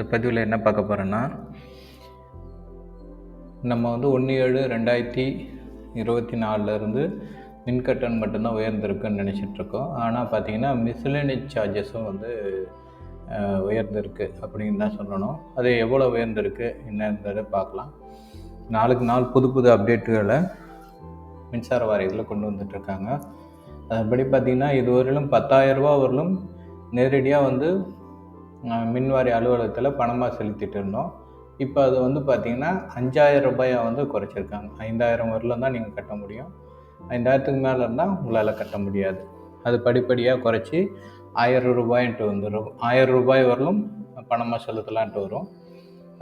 இந்த பதிவில் என்ன பார்க்க போகிறோன்னா நம்ம வந்து ஒன்று ஏழு ரெண்டாயிரத்தி இருபத்தி நாலுலேருந்து மின்கட்டணம் மட்டும்தான் உயர்ந்திருக்குன்னு நினச்சிட்ருக்கோம் ஆனால் பார்த்திங்கன்னா மிஸ்லினி சார்ஜஸும் வந்து உயர்ந்திருக்கு அப்படின்னு தான் சொல்லணும். அது எவ்வளோ உயர்ந்திருக்கு என்னன்றதை பார்க்கலாம். நாளுக்கு நாள் புது புது அப்டேட்டுகளை மின்சார வாரியத்தில் கொண்டு வந்துட்டுருக்காங்க அதன்படி பார்த்திங்கன்னா இதுவரையிலும் பத்தாயிரரூபா வரலும் நேரடியாக வந்து மின்வாரி அலுவலகத்தில் பணமாக செலுத்திட்டு இருந்தோம். இப்போ அது வந்து பார்த்திங்கன்னா அஞ்சாயிரம் ரூபாயை வந்து குறைச்சிருக்காங்க. ஐந்தாயிரம் வரலாம் தான் நீங்கள் கட்ட முடியும். ஐந்தாயிரத்துக்கு மேலே இருந்தால் உங்களால் கட்ட முடியாது. அது படிப்படியாக குறைச்சி ஆயிரம் ரூபாயின்ட்டு வந்துடும் ஆயிரம் ரூபாய் வரலும் பணமாக செலுத்தலான்ட்டு வரும்.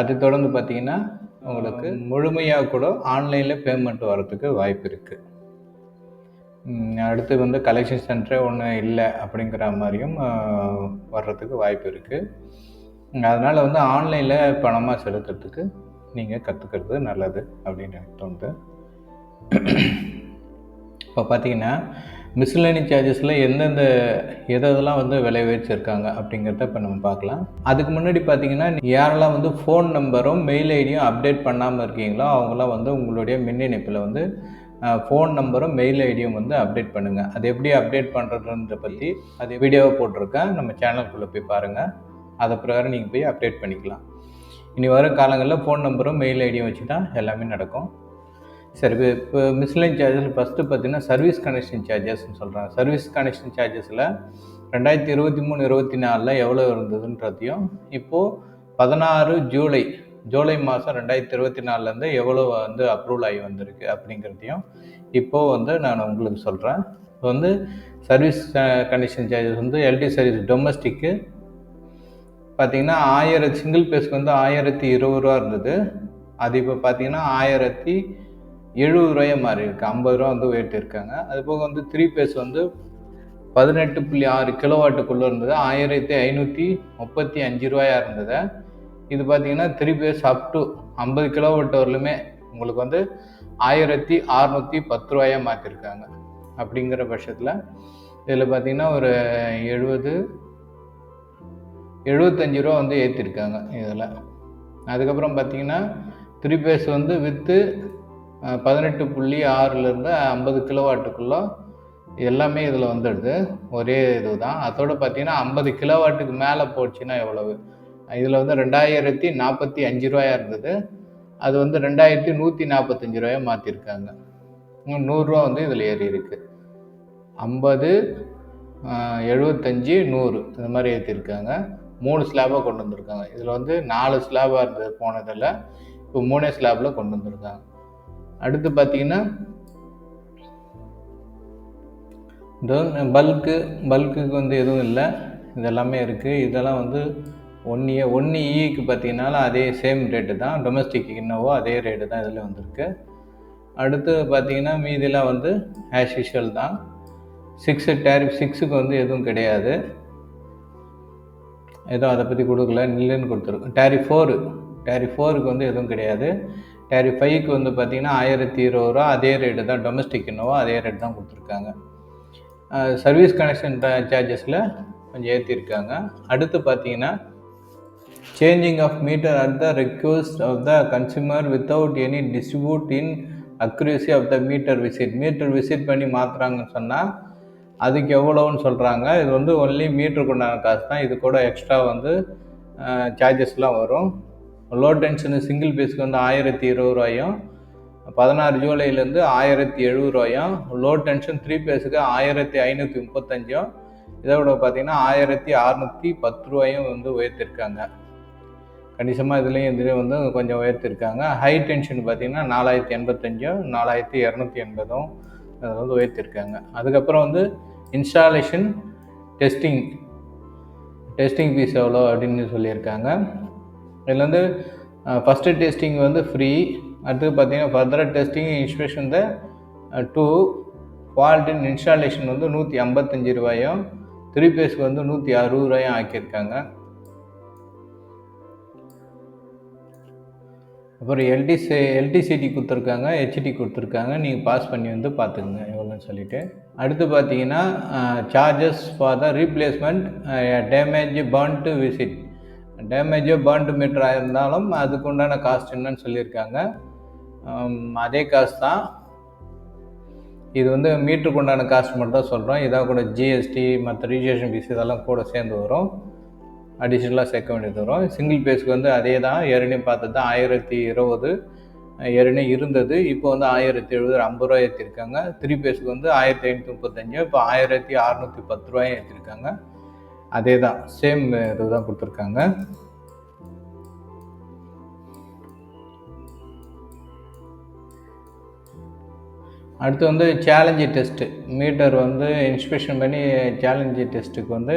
அது தொடர்ந்து பார்த்திங்கன்னா உங்களுக்கு முழுமையாக கூட ஆன்லைனில் பேமெண்ட் வரத்துக்கு வாய்ப்பு இருக்குது அடுத்து வந்து கலெக்ஷன் சென்டரே ஒன்றும் இல்லை அப்படிங்கிற மாதிரியும் வர்றதுக்கு வாய்ப்பு இருக்குது அதனால் வந்து ஆன்லைனில் பணமாக செலுத்துறதுக்கு நீங்கள் கற்றுக்கிறது நல்லது அப்படின்னு எனக்கு தோணுது. இப்போ பார்த்தீங்கன்னா மிஸ்லனி சார்ஜஸில் எந்தெந்த எதெல்லாம் வந்து விலை உயர்ச்சிருக்காங்க அப்படிங்கிறத இப்போ நம்ம பார்க்கலாம். அதுக்கு முன்னாடி பார்த்தீங்கன்னா யாரெல்லாம் வந்து ஃபோன் நம்பரும் மெயில் ஐடியும் அப்டேட் பண்ணாமல் இருக்கீங்களோ அவங்களாம் வந்து உங்களுடைய மின் இணைப்பில் வந்து ஃபோன் நம்பரும் மெயில் ஐடியும் வந்து அப்டேட் பண்ணுங்கள் அது எப்படி அப்டேட் பண்ணுறதுன்ற பற்றி அது வீடியோவை போட்டிருக்கேன். நம்ம சேனலுக்குள்ளே போய் பாருங்கள் அதை பிரகாரம் நீங்கள் போய் அப்டேட் பண்ணிக்கலாம். இனி வரும் காலங்களில் ஃபோன் நம்பரும் மெயில் ஐடியும் வச்சு தான் எல்லாமே நடக்கும். சரி இப்போ மிஸ்லைன் சார்ஜஸ் ஃபஸ்ட்டு பார்த்தீங்கன்னா சர்வீஸ் கனெக்ஷன் சார்ஜஸ்ன்னு சொல்கிறாங்க சர்வீஸ் கனெக்ஷன் சார்ஜஸில் ரெண்டாயிரத்தி இருபத்தி மூணு இருபத்தி நாலில் எவ்வளோ இருந்ததுன்றதையும் இப்போது பதினாறு ஜூலை ஜூலை மாதம் ரெண்டாயிரத்தி இருபத்தி நாலுலேருந்து எவ்வளோ வந்து அப்ரூவல் ஆகி வந்திருக்கு அப்படிங்கிறதையும் இப்போது வந்து நான் உங்களுக்கு சொல்கிறேன் இப்போ வந்து சர்வீஸ் கனெக்ஷன் சார்ஜஸ் வந்து எல்டி சர்வீஸ் டொமஸ்டிக்கு பார்த்தீங்கன்னா ஆயிரம் சிங்கிள் பேஸ்க்கு வந்து ஆயிரத்தி இருபது ரூபா இருந்தது. அது இப்போ பார்த்தீங்கன்னா ஆயிரத்தி எழுபது ரூபாயே மாறி இருக்குது ஐம்பது ரூபா வந்து உயர்த்தி இருக்காங்க. அது போக வந்து த்ரீ பேஸ் வந்து பதினெட்டு புள்ளி ஆறு கிலோவாட்டுக்குள்ளே இருந்தது. ஆயிரத்தி ஐநூற்றி முப்பத்தி அஞ்சு ரூபாயாக இருந்தது. இது பார்த்தீங்கன்னா த்ரீ பேஸ் அப் டு ஐம்பது கிலோவாட் வரலுமே உங்களுக்கு வந்து ஆயிரத்தி அறநூற்றி பத்து ரூபாயாக மாற்றிருக்காங்க அப்படிங்கிற பட்சத்தில் இதில் பார்த்தீங்கன்னா ஒரு எழுபது எழுபத்தஞ்சு ரூபா வந்து ஏற்றிருக்காங்க இதில். அதுக்கப்புறம் பார்த்தீங்கன்னா த்ரீ பேஸ் வந்து வித்து பதினெட்டு புள்ளி ஆறுலேருந்து ஐம்பது கிலோவாட்டுக்குள்ளே எல்லாமே இதில் வந்துடுது. ஒரே இது தான் அதோடு பார்த்தீங்கன்னா ஐம்பது கிலோவாட்டுக்கு மேலே போச்சுன்னா எவ்வளவு? இதில் வந்து ரெண்டாயிரத்தி நாற்பத்தி அஞ்சு ரூபாயா இருந்தது. அது வந்து ரெண்டாயிரத்தி நூற்றி நாற்பத்தஞ்சு ரூபாயாக மாற்றிருக்காங்க நூறுரூவா வந்து இதில் ஏறி இருக்குது ஐம்பது எழுபத்தஞ்சி நூறு இந்த மாதிரி ஏற்றிருக்காங்க மூணு ஸ்லாபாக கொண்டு வந்திருக்காங்க. இதில் வந்து நாலு ஸ்லாபாக இருந்தது போனதில். இப்போ மூணே ஸ்லாபில் கொண்டு வந்திருக்காங்க. அடுத்து பார்த்தீங்கன்னா இந்த பல்க்கு பல்க்குக்கு வந்து எதுவும் இல்லை. இதெல்லாமே இருக்குது இதெல்லாம் வந்து ஒன் இ ஒன் இக்கு பார்த்தீங்கன்னாலும் அதே சேம் ரேட்டு தான். டொமஸ்டிக் இன்னோவோ அதே ரேட்டு தான் இதில் வந்திருக்கு. அடுத்து பார்த்தீங்கன்னா மீதிலாம் வந்து ஆஸ் யூஷுவல் தான். சிக்ஸு டேரிஃப் சிக்ஸுக்கு வந்து எதுவும் கிடையாது. எதுவும் அதை பற்றி கொடுக்கல நில்லுன்னு கொடுத்துருக்கோம் டேரி ஃபோரு டேரி ஃபோருக்கு வந்து எதுவும் கிடையாது. டேரி ஃபைவ்க்கு வந்து பார்த்திங்கன்னா ஆயிரத்தி இருபது ரூபா அதே ரேட்டு தான். டொமஸ்டிக் இன்னோவோ அதே ரேட் தான் கொடுத்துருக்காங்க. சர்வீஸ் கனெக்ஷன் சார்ஜஸில் கொஞ்சம் ஏற்றிருக்காங்க அடுத்து பார்த்தீங்கன்னா changing of meter at the request of the consumer without any distribute in accuracy of the meter visit meter visit பண்ணி மாற்றுறாங்கன்னு சொன்னால் அதுக்கு எவ்வளோன்னு சொல்கிறாங்க இது வந்து ஒன்லி மீட்டருக்கு உண்டான காசு தான். இது கூட எக்ஸ்ட்ரா வந்து சார்ஜஸ்லாம் வரும். லோ டென்ஷனு சிங்கிள் பீஸுக்கு வந்து ஆயிரத்தி இருபது ரூபாயும் பதினாறு ஜூலைலேருந்து ஆயிரத்தி எழுபது ரூபாயும் லோ டென்ஷன் த்ரீ பேஸுக்கு ஆயிரத்தி ஐநூற்றி முப்பத்தஞ்சும் இதை விட பார்த்திங்கன்னா ஆயிரத்தி அறநூற்றி பத்து ரூபாயும் வந்து உயர்த்திருக்காங்க. கணிசமாக இதுலேயும் இதுலேயும் வந்து கொஞ்சம் உயர்த்திருக்காங்க. ஹை டென்ஷன் பார்த்திங்கன்னா நாலாயிரத்தி எண்பத்தஞ்சும் நாலாயிரத்தி இரநூத்தி எண்பதும் அதில் வந்து உயர்த்திருக்காங்க. அதுக்கப்புறம் வந்து இன்ஸ்டாலேஷன் டெஸ்டிங் டெஸ்டிங் ஃபீஸ் எவ்வளோ அப்படின்னு சொல்லியிருக்காங்க. இதில் வந்து ஃபஸ்ட்டு டெஸ்டிங் வந்து ஃப்ரீ அடுத்து பார்த்தீங்கன்னா further testing inspection the to quality installation வந்து நூற்றி ஐம்பத்தஞ்சு ரூபாயும் த்ரீ பேஸ்க்கு வந்து நூற்றி அறுபது ரூபாயும் ஆக்கியிருக்காங்க. அப்புறம் எல்டிசி எல்டிசிடி கொடுத்துருக்காங்க ஹெச்டி கொடுத்துருக்காங்க. நீங்கள் பாஸ் பண்ணி வந்து பார்த்துக்குங்க எவ்வளோன்னு சொல்லிவிட்டு அடுத்து பார்த்தீங்கன்னா charges for the replacement damage burnt visit டேமேஜோ burnt மீட்டராக இருந்தாலும் அதுக்கு உண்டான காஸ்ட் என்னன்னு சொல்லியிருக்காங்க. அதே காசு தான். இது வந்து மீட்டருக்கு உண்டான காஸ்ட் மட்டும் தான் சொல்கிறோம் இதாக கூட ஜிஎஸ்டி மற்ற ரிஜிஸ்ட்ரேஷன் ஃபீஸ் இதெல்லாம் கூட சேர்ந்து வரும். அடிஷ்னலாக சேர்க்க வேண்டியது வரும். சிங்கிள் பேஸ்க்கு வந்து அதே தான் ஏற்கனவே பார்த்தது தான் ஆயிரத்தி இருபது. ஏற்கனவே இருந்தது. இப்போ வந்து ஆயிரத்தி எழுபது ஐம்பது ரூபாய் ஏற்றிருக்காங்க த்ரீ பேஸ்க்கு வந்து ஆயிரத்தி ஐநூற்றி முப்பத்தஞ்சு. இப்போ ஆயிரத்தி அறநூற்றி பத்து ரூபாயும் ஏற்றிருக்காங்க அதே தான் சேம் இது தான் கொடுத்துருக்காங்க. அடுத்து வந்து சேலஞ்சு டெஸ்ட்டு மீட்டர் வந்து இன்ஸ்பெக்ஷன் பண்ணி சேலஞ்சு டெஸ்ட்டுக்கு வந்து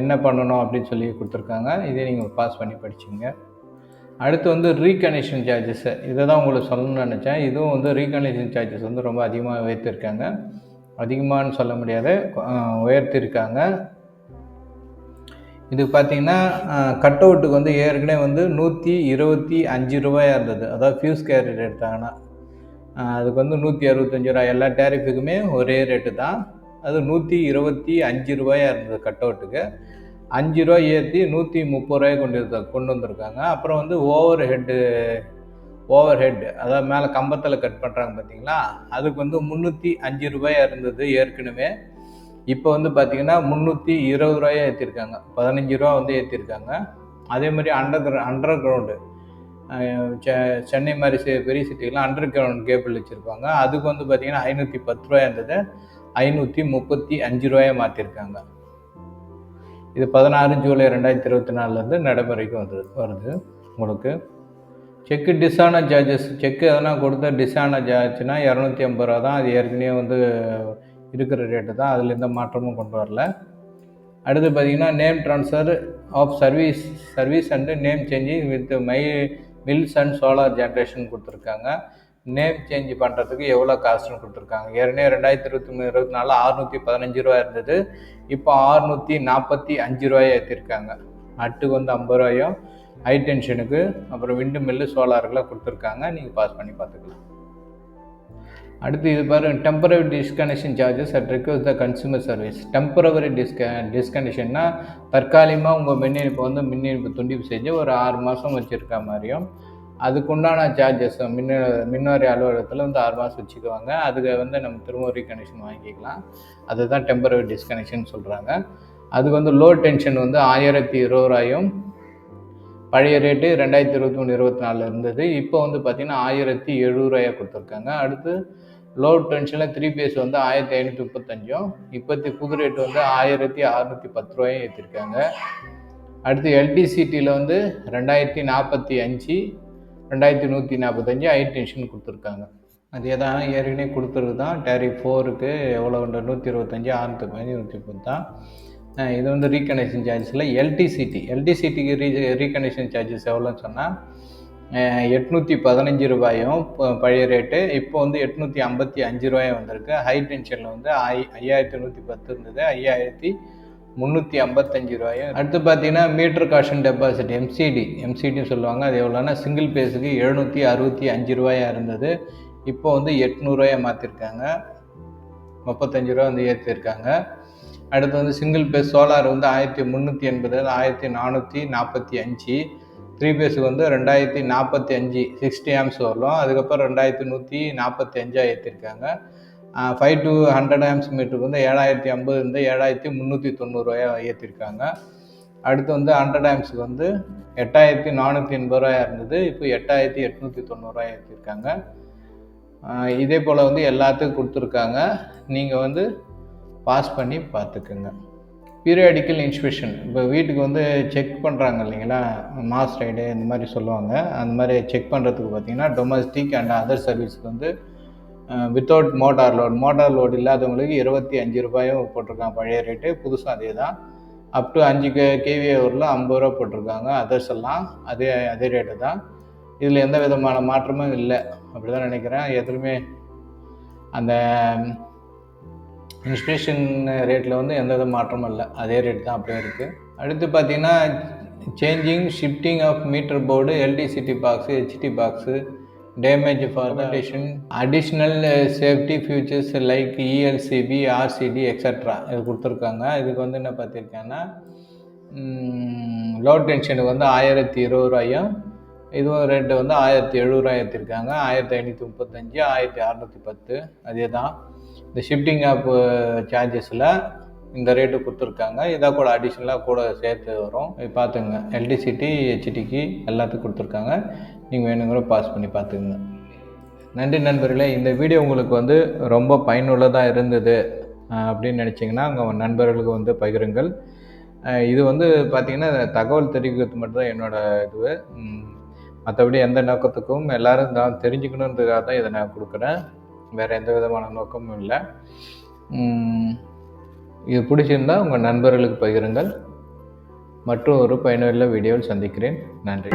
என்ன பண்ணணும் அப்படின்னு சொல்லி கொடுத்துருக்காங்க. இதே நீங்கள் பாஸ் பண்ணி படிச்சிங்க. அடுத்து வந்து ரீகனெக்ஷன் சார்ஜஸ் இதை தான் உங்களுக்கு சொல்லணும்னு நினச்சேன். இதுவும் வந்து ரீகனெக்ஷன் சார்ஜஸ் வந்து ரொம்ப அதிகமாக உயர்த்திருக்காங்க. அதிகமானு சொல்ல முடியாது. உயர்த்திருக்காங்க. இது பார்த்தீங்கன்னா கட் அவுட்டுக்கு வந்து ஏற்கனவே வந்து நூற்றி இருபத்தி அஞ்சு ரூபாயாக இருந்தது. அதாவது ஃபியூஸ் கேரியர் எடுத்தாங்கன்னா. அதுக்கு வந்து நூற்றி அறுபத்தஞ்சு ரூபா எல்லா டேரிஃபுக்குமே ஒரே ரேட்டு தான். அது நூற்றி இருபத்தி அஞ்சு ரூபாயாக இருந்தது கட் அவுட்டுக்கு அஞ்சு ரூபா ஏற்றி நூற்றி முப்பது ரூபாய் கொண்டு கொண்டு வந்திருக்காங்க. அப்புறம் வந்து ஓவர் ஹெட்டு ஓவர் ஹெட் அதாவது மேலே கம்பத்தில் கட் பண்ணுறாங்க பார்த்தீங்களா அதுக்கு வந்து முந்நூற்றி அஞ்சு ரூபாயாக இருந்தது ஏற்கனவே. இப்போ வந்து பார்த்திங்கன்னா முந்நூற்றி இருபது ரூபாயா ஏற்றிருக்காங்க பதினஞ்சு ரூபா வந்து ஏற்றிருக்காங்க அதே மாதிரி அண்டர் அண்டர் கிரவுண்டு சென்னை மாதிரி பெரிய சிட்டிலாம் அண்டர் கிரவுண்ட் கேபிள் வச்சுருப்பாங்க. அதுக்கு வந்து பார்த்தீங்கன்னா ஐநூற்றி பத்து ரூபாயா இருந்தது. ஐநூற்றி முப்பத்தி அஞ்சு ரூபாயை மாற்றிருக்காங்க இது பதினாறு ஜூலை ரெண்டாயிரத்தி இருபத்தி நாலுலேருந்து நடைமுறைக்கு வந்து வருது உங்களுக்கு. செக்கு டிஸான சார்ஜஸ் செக்கு எதனா கொடுத்தா டிஸான சார்ஜ்னா இரநூத்தி ஐம்பது ரூபா தான். அது ஏற்கனவே வந்து இருக்கிற ரேட்டு தான். அதில் எந்த மாற்றமும் கொண்டு வரல. அடுத்து பார்த்தீங்கன்னா name transfer of service service and name changing with my mills and solar generation கொடுத்துருக்காங்க. நேம் சேஞ்ச் பண்ணுறதுக்கு எவ்வளோ காஸ்ட்னு கொடுத்துருக்காங்க. ஏற்கனவே ரெண்டாயிரத்தி இருபத்தி மூணு இருபத்தி நாலு அறுநூற்றி பதினஞ்சு ரூபா இருந்தது. இப்போ அறுநூற்றி நாற்பத்தி அஞ்சு ரூபாயை ஏற்றிருக்காங்க நட்டுக்கு வந்து ஐம்பது ரூபாயும் ஹை டென்ஷனுக்கு அப்புறம் விண்டு மில்லு சோலாருக்குலாம் கொடுத்துருக்காங்க. நீங்கள் பாஸ் பண்ணி பார்த்துக்கலாம். அடுத்து இது பாருங்க temporary disconnection charges at request the consumer service temporary டிஸ்க டிஸ்கனெக்ஷன்னா தற்காலிகமாக உங்கள் மின் இணைப்பு வந்து மின் இணைப்பு துண்டிப்பு செஞ்சு ஒரு ஆறு மாதம் வச்சுருக்க மாதிரியும் அதுக்குண்டான சார்ஜஸ் மின் மின்வாரி அலுவலகத்தில் வந்து ஆறு மாதம் வச்சுக்குவாங்க. அதுக்கு வந்து நம்ம திரும்ப ரீகனெக்ஷன் வாங்கிக்கலாம். அதுதான் டெம்பரரி டிஸ்கனெக்ஷன் சொல்கிறாங்க அதுக்கு வந்து லோ டென்ஷன் வந்து ஆயிரத்தி இருபது ரூபாயும் பழைய ரேட்டு ரெண்டாயிரத்தி இருபத்தி மூணு இருபத்தி நாலில் இருந்தது. இப்போ வந்து பார்த்திங்கன்னா ஆயிரத்தி எழுபது ரூபாயா கொடுத்துருக்காங்க. அடுத்து லோ டென்ஷனில் த்ரீ பேஸ் வந்து ஆயிரத்தி ஐநூற்றி முப்பத்தஞ்சும் இப்போத்தி புது ரேட் வந்து ஆயிரத்தி அறுநூற்றி பத்து ரூபாயும் ஏற்றிருக்காங்க அடுத்து எல்டிசிடியில் வந்து ரெண்டாயிரத்தி நாற்பத்தி அஞ்சு ரெண்டாயிரத்தி நூற்றி நாற்பத்தஞ்சு ஹை டென்ஷன் கொடுத்துருக்காங்க. அதே தான் ஏற்கனவே கொடுத்துருக்கு தான் டேரி ஃபோருக்கு எவ்வளோ நூற்றி இருபத்தஞ்சி ஆறுநூற்றி பதினஞ்சு நூற்றி பத்து தான். இது வந்து ரீகனெக்ஷன் சார்ஜஸில் எல்டிசிடி எல்டிசிடிக்கு ரீ ரீகனெக்ஷன் சார்ஜஸ் எவ்வளோன்னு சொன்னால் எட்நூற்றி பதினஞ்சு ரூபாயும் பழைய ரேட்டு இப்போ வந்து எட்நூற்றி ஐம்பத்தி அஞ்சு ரூபாயும் வந்திருக்கு. ஹை டென்ஷனில் வந்து ஐ ஐயாயிரத்தி நூற்றி பத்து இருந்தது. ஐயாயிரத்தி முந்நூற்றி ஐம்பத்தஞ்சு ரூபாயும் அடுத்து பார்த்தீங்கன்னா மீட்டர் காஷன் டெபாசிட் எம்சிடி எம்சிடின்னு சொல்லுவாங்க. அது எவ்வளோன்னா சிங்கிள் பேஸுக்கு எழுநூற்றி அறுபத்தி அஞ்சு ரூபாயாக இருந்தது. இப்போ வந்து எட்நூறுவாயா மாற்றிருக்காங்க முப்பத்தஞ்சு ரூபா வந்து ஏற்றிருக்காங்க அடுத்து வந்து சிங்கிள் பேஸ் சோலார் வந்து ஆயிரத்தி முந்நூற்றி எண்பது ஆயிரத்தி நானூற்றி நாற்பத்தி அஞ்சு. த்ரீ பேஸுக்கு வந்து ரெண்டாயிரத்தி நாற்பத்தி அஞ்சு சிக்ஸ்டி ஆம்ஸ் வரும். அதுக்கப்புறம் ரெண்டாயிரத்தி நூற்றி நாற்பத்தி அஞ்சாக ஏற்றிருக்காங்க ஃபைவ் டு ஹண்ட்ரட் ஆம்ஸ் மீட்டருக்கு வந்து ஏழாயிரத்தி ஐம்பது இருந்து ஏழாயிரத்தி முந்நூற்றி தொண்ணூறுரூவாயா ஏற்றிருக்காங்க அடுத்து வந்து ஹண்ட்ரட் ஆம்ஸுக்கு வந்து எட்டாயிரத்தி நானூற்றி எண்பது ரூபாயா இருந்தது இப்போ எட்டாயிரத்தி எட்நூற்றி தொண்ணூறுரூவாயா ஏற்றிருக்காங்க இதே போல் வந்து எல்லாத்துக்கும் கொடுத்துருக்காங்க. நீங்கள் வந்து பாஸ் பண்ணி பார்த்துக்குங்க. பீரியாடிக்கல் இன்ஸ்பெக்ஷன் இப்போ வீட்டுக்கு வந்து செக் பண்ணுறாங்க இல்லைங்களா? மாஸ் ரைடு இந்த மாதிரி சொல்லுவாங்க. அந்த மாதிரி செக் பண்ணுறதுக்கு பார்த்தீங்கன்னா டொமஸ்டிக் அண்ட் அதர் சர்வீஸ்க்கு வந்து without motor load motor load இல்லாதவங்களுக்கு இருபத்தி அஞ்சு ரூபாயும் போட்டிருக்காங்க. பழைய ரேட்டு புதுசும் அதே தான் அப் டு அஞ்சு கே கேவிஏ ஐம்பது ரூபா போட்டிருக்காங்க. அதர்ஸ் எல்லாம் அதே அதே ரேட்டு தான். இதில் எந்த விதமான மாற்றமும் இல்லை. அப்படி தான் நினைக்கிறேன். எதுலையுமே அந்த இன்ஸ்பிரேஷன் ரேட்டில் வந்து எந்த வித மாற்றமும் இல்லை. அதே ரேட் தான் அப்படியே இருக்குது அடுத்து பார்த்தீங்கன்னா changing shifting of meter board LTCT box HT box damage formation additional safety features like ELCB RCD extra இது கொடுத்துருக்காங்க. இதுக்கு வந்து என்ன பார்த்திருக்கேன்னா லோட் டென்ஷனுக்கு வந்து ஆயிரத்தி இருபது ரூபாயும் இதுவும் ரேட்டு வந்து ஆயிரத்தி எழுபது ரூபாய் ஏற்றிருக்காங்க ஆயிரத்தி ஐநூற்றி முப்பத்தஞ்சு ஆயிரத்தி அறநூற்றி பத்து அதே தான். இந்த ஷிஃப்டிங் ஆப் சார்ஜஸில் இந்த ரேட்டு கொடுத்துருக்காங்க. இதாக கூட அடிஷ்னலாக கூட சேர்த்து வரும். இது பார்த்துங்க எல்டிசிட்டி ஹெச்டிக்கு எல்லாத்துக்கும் கொடுத்துருக்காங்க. நீங்கள் வேணுங்கிற பாஸ் பண்ணி பார்த்துக்குங்க நன்றி நண்பர்களே. இந்த வீடியோ உங்களுக்கு வந்து ரொம்ப பயனுள்ளதாக இருந்தது அப்படின்னு நினச்சிங்கன்னா உங்கள் நண்பர்களுக்கு வந்து பகிருங்கள். இது வந்து பார்த்திங்கன்னா தகவல் தெரிவிக்கிறது மட்டும்தான் என்னோட இது. மற்றபடி எந்த நோக்கத்துக்கும் எல்லாரும் தான் தெரிஞ்சுக்கணுன்றதுக்காக தான் இதை நான் கொடுக்குறேன். வேறு எந்த விதமான நோக்கமும் இல்லை. இது பிடிச்சிருந்தா உங்கள் நண்பர்களுக்கு பகிருங்கள். மற்றும் ஒரு பயனுள்ள வீடியோவில் சந்திக்கிறேன். நன்றி.